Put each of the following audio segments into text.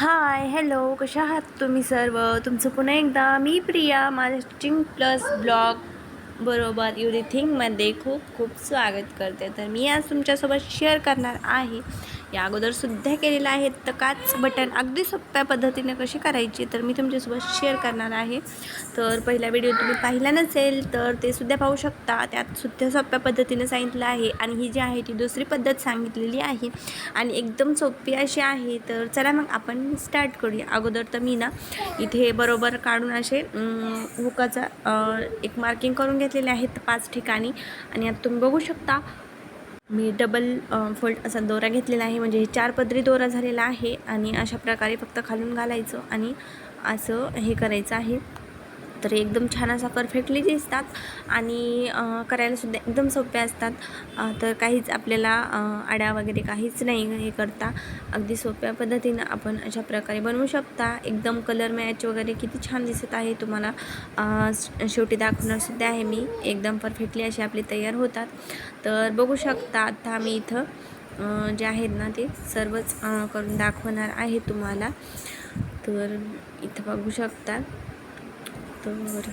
Hi hello कशा आहात तुम्ही सर्व? तुमचं पुन्हा एकदा मी प्रिया माझ्या स्टिचिंग प्लस ब्लॉग बरोबर. युरिथिंगमध्ये खूप खूप स्वागत करते. तर मी आज तुमच्यासोबत शेअर करणार आहे. या अगोदरसुद्धा केलेलं आहे. तर काच बटन अगदी सोप्या पद्धतीने कशी करायची तर मी तुमच्यासोबत शेअर करणार आहे. तर पहिला व्हिडिओ तुम्ही पाहिला नसेल तर ते सुद्धा पाहू शकता. त्यात सुद्धा सोप्या पद्धतीने सांगितलं आहे. आणि ही जी आहे ती दुसरी पद्धत सांगितलेली आहे. आणि एकदम सोपी अशी आहे. तर चला मग आपण स्टार्ट करूया. अगोदर तर मी ना इथे बरोबर काढून असे हुकाचा एक मार्किंग करून घेतलेले आहेत पाच ठिकाणी आणि आता तुम्ही बघू शकता. मी डबल फोल्ड असा दोरा घेतलेला आहे. म्हणजे हे चार पदरी दोरा झालेला आहे आणि अशा प्रकारे फक्त खालून घालायचं आणि असं हे करायचं आहे. तर एकदम छान असा परफेक्टली दिसतात आणि करायलासुद्धा एकदम सोप्या असतात. तर काहीच आपल्याला आड्या वगैरे काहीच नाही हे करता. अगदी सोप्या पद्धतीनं आपण अशा प्रकारे बनवू शकता. एकदम कलर मॅच वगैरे किती छान दिसत आहे तुम्हाला. श- शेवटी दाखवणार सुद्धा आहे मी. एकदम परफेक्टली असे आपले तयार होतात. तर बघू शकता आता मी इथं जे आहेत ना ते सर्वच करून दाखवणार आहे तुम्हाला. तर इथं बघू शकता. तर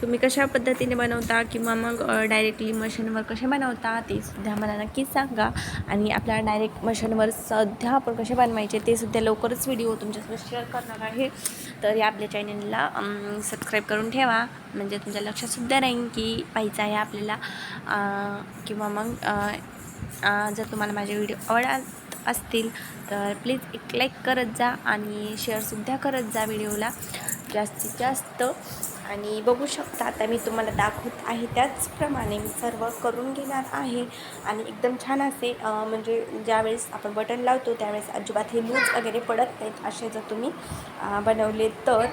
तुम्ही कशा पद्धतीने बनवता किंवा मग डायरेक्टली मशीनवर कसे बनवता ते सुद्धा मला नक्कीच सांगा. आणि आपल्या डायरेक्ट मशीनवर सध्या आपण कसे बनवायचे ते सुद्धा लवकरच व्हिडिओ तुमच्यासोबत शेअर करणार आहे. तर या आपल्या चॅनलला सबस्क्राईब करून ठेवा. म्हणजे तुमच्या लक्षातसुद्धा राहील की पाहिजे आहे आपल्याला. किंवा मग जर तुम्हाला माझे व्हिडिओ आवडत असतील तर प्लीज एक लाईक करत जा आणि शेअरसुद्धा करत जा व्हिडिओला जास्तीत जास्त. आणि बघू शकता आता मी तुम्हाला दाखवत आहे त्याचप्रमाणे मी सर्व करून घेणार आहे. आणि एकदम छान असे म्हणजे ज्यावेळेस आपण बटन लावतो त्यावेळेस अजिबात हे लूज वगैरे पडत नाहीत असे जर तुम्ही बनवले तर.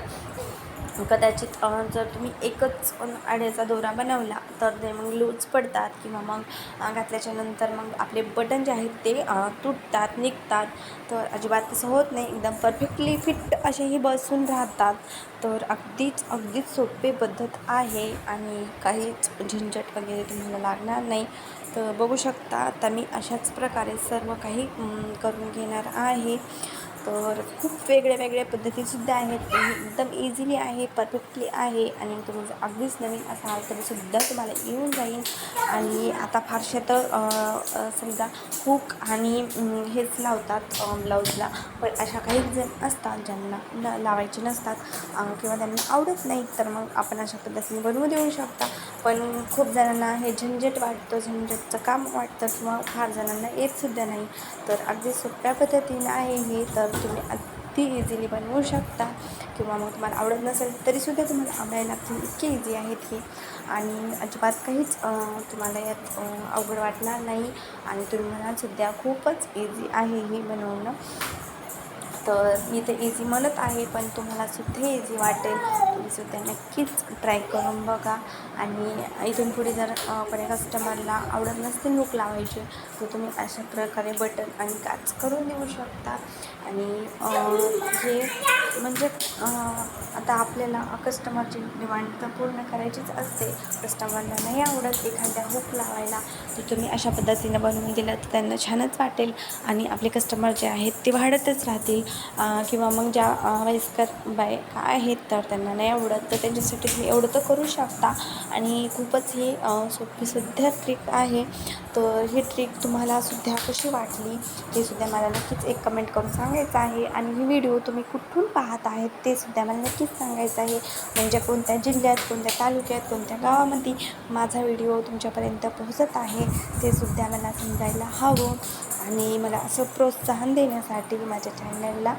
कदाचित जर तुम्ही एकच आड्याचा दोरा बनवला तर ते मग लूज पडतात किंवा मग घातल्याच्या नंतर मग आपले बटन जे आहेत ते तुटतात निघतात. तर अजिबात तसं होत नाही. एकदम परफेक्टली फिट असेही बसून राहतात. तर अगदीच अगदीच सोपे पद्धत आहे आणि काहीच झंझट वगैरे तुम्हाला लागणार नाही. तर बघू शकता आता मी अशाच प्रकारे सर्व काही करून घेणार आहे. तर खूप वेगळ्या वेगळ्या पद्धतीसुद्धा आहेत. एकदम इझिली आहे परफेक्टली आहे आणि तुम्ही म्हणजे जर अगदीच नवीन असाल तरीसुद्धा तुम्हाला येऊन जाईल. आणि आता फारशा तर समजा हुक आणि हेच लावतात ब्लाऊजला. पण अशा काही जण असतात ज्यांना न लावायचे नसतात किंवा त्यांना आवडत नाही तर मग आपण अशा पद्धतीने बनवू देऊ शकता. पण खूप जणांना हे झंझट वाटतं झंझटचं काम वाटतं किंवा फार जणांना येतसुद्धा नाही. तर अगदी सोप्या पद्धतीनं आहे हे. तर तुम्ही अगदी इझिली बनवू शकता. किंवा मग तुम्हाला आवडत नसेल तरीसुद्धा तुम्हाला आवडायला लागतील. इतकी इझी आहेत ही. आणि अजिबात काहीच तुम्हाला यात अवघड वाटणार नाही. आणि तुम्ही सध्या खूपच इझी आहे हे बनवणं. तर मी तर इझी म्हणत आहे पण तुम्हाला सुद्धा इझी वाटेल. तुम्ही सुद्धा नक्कीच ट्राय करून बघा. आणि इथून पुढे जर अं, कोणी कस्टमरला आवडत नसतील लूक लावायचे तर तुम्ही अशा प्रकारे बटन आणि काच करून देऊ शकता. आणि जे हे म्हणजे आता आपल्याला कस्टमरची डिमांड तर पूर्ण करायचीच असते. कस्टमरला नाही आवडत एखाद्या हुक लावायला तर तुम्ही अशा पद्धतीनं बनवून दिलं तर त्यांना छानच वाटेल. आणि आपले कस्टमर जे आहेत ते वाढतच राहतील. किंवा मग ज्या वयस्कर वयस्कर बायका आहेत तर त्यांना नाही आवडत तर त्यांच्यासाठी तुम्ही एवढं तर करू शकता. आणि खूपच ही सोपी सोपीसुद्धा ट्रिक आहे. तर ही ट्रिक तुम्हाला सुद्धा कशी वाटली हे सुद्धा मला नक्कीच एक कमेंट करून सांगायचं आहे. आणि ही व्हिडिओ तुम्ही कुठून पाहत आहेत ते सुद्धा मला नक्कीच सांगायचं आहे. म्हणजे कोणत्या जिल्ह्यात कोणत्या तालुक्यात कोणत्या गावामध्ये माझा व्हिडिओ तुमच्यापर्यंत पोहोचत आहे ते सुद्धा मला समजायला हवं. आणि मला असं प्रोत्साहन देण्यासाठी माझ्या चॅनलला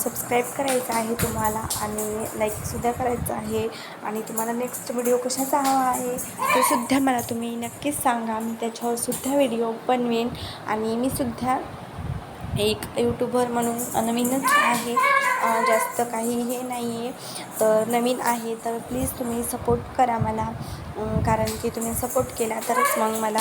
सबस्क्राईब करायचं आहे तुम्हाला आणि लाईकसुद्धा करायचं आहे. आणि तुम्हाला नेक्स्ट व्हिडिओ कशाचा हवा आहे ते सुद्धा मला तुम्ही नक्कीच सांगा. मी त्याच्यावर सुद्धा व्हिडिओ बनवेन आणि मी सुद्धा एक यूट्यूबर म्हणून नवीनच आहे. जास्त काही हे नाही आहे तर नवीन आहे तर प्लीज तुम्ही सपोर्ट करा मला. कारण की तुम्ही सपोर्ट केला तरच मग मला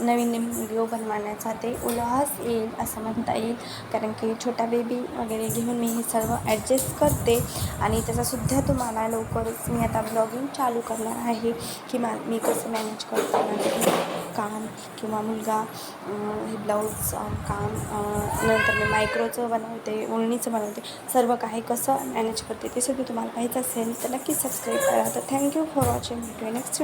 नवीन नवीन व्हिडिओ बनवण्याचा ते उल्हास येईल असं म्हणता येईल. कारण की छोटा बेबी वगैरे घेऊन मी हे सर्व ॲडजस्ट करते. आणि त्याचासुद्धा तुम्हाला लवकरच मी आता ब्लॉगिंग चालू करणार आहे. की मा मी कसं मॅनेज करते माझं काम किंवा मुलगा हे ब्लाऊज काम नंतर मी मायक्रोचं बनवते ओळणीचं बनवते. सर्व काही कसं मॅनेज करते ते सुद्धा तुम्हाला पाहिजे असेल तर नक्की सबस्क्राईब करा. तर थँक्यू फॉर वॉचिंग भेटूया नेक्स्ट